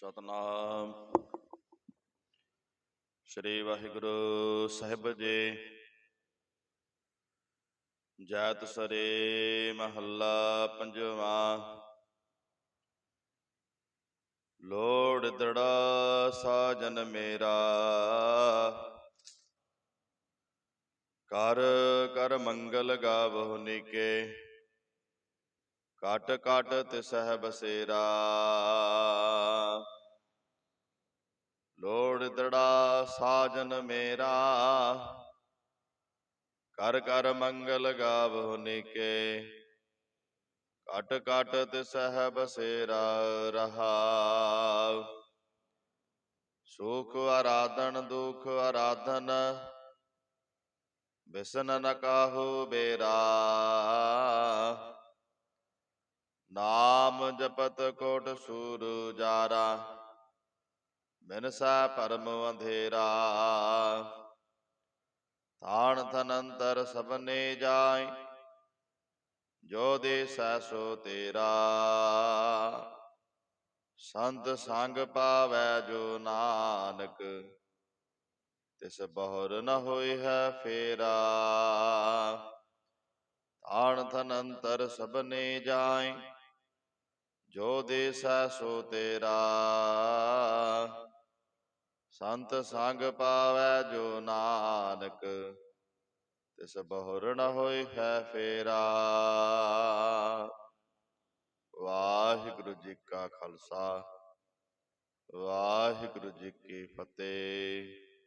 ਸਤਨਾਮ। ਸ੍ਰੀ ਵਾਹਿਗੁਰੂ ਸਾਹਿਬ ਜੀ। ਜੈਤ ਸਰੇ ਮਹੱਲਾ ਪੰਜਵਾਂ। ਲੋੜ ਦੜਾ ਸਾਜਨ ਮੇਰਾ। ਕਰ ਕਰ ਮੰਗਲ ਗਾਵਹੁ ਨੀਕੇ। ਕਟ ਕਟ ਤਿਸਹਿ ਬਸੇਰਾ। ਲੋੜ ਸਾਜਨ ਮੇਰਾ। ਕਰ ਕਰ ਮੰਗਲ ਗਾਵਹੁ ਨੀਕੇ। ਕਟ ਕਟ ਤਿਸਹਿ ਬਸੇਰਾ ਰਹਾਉ ਸੁਖ ਆਰਾਧਨ, ਦੁਖ ਆਰਾਧਨ, ਬਿਸਨ ਨ ਕਾਹੂ ਬੇਰਾ। ਨਾਮ ਜਪਤ ਕੋਟ ਸੂਰ ਜਾਰਾ। ਬਿਨਸਾ ਪਰਮ ਅੰਧੇਰਾ। ਤਾਣ ਤਨੰਤਰ ਸਭਨੇ ਜਾਏ, ਜੋ ਦੇ ਸੋ ਤੇਰਾ। ਸੰਤ ਸੰਗ ਪਾਵੈ ਜੋ ਨਾਨਕ, ਤਿਸ ਬਹੁਰ ਨ ਹੋਈ ਹੈ ਫੇਰਾ। ਤਾਣ ਤਨੰਤਰ ਸਭਨੇ ਜਾਏ, ਜੋ ਦੇਸੈ ਸੋ ਤੇਰਾ। ਸੰਤ ਸੰਗ ਪਾਵੈ ਜੋ ਨਾਨਕ, ਤਿਸ ਬਹੁਰ ਨ ਹੋਈ ਹੈ ਫੇਰਾ। ਵਾਹਿਗੁਰੂ ਜੀ ਕਾ ਖਾਲਸਾ, ਵਾਹਿਗੁਰੂ ਜੀ ਕੀ ਫਤਿਹ।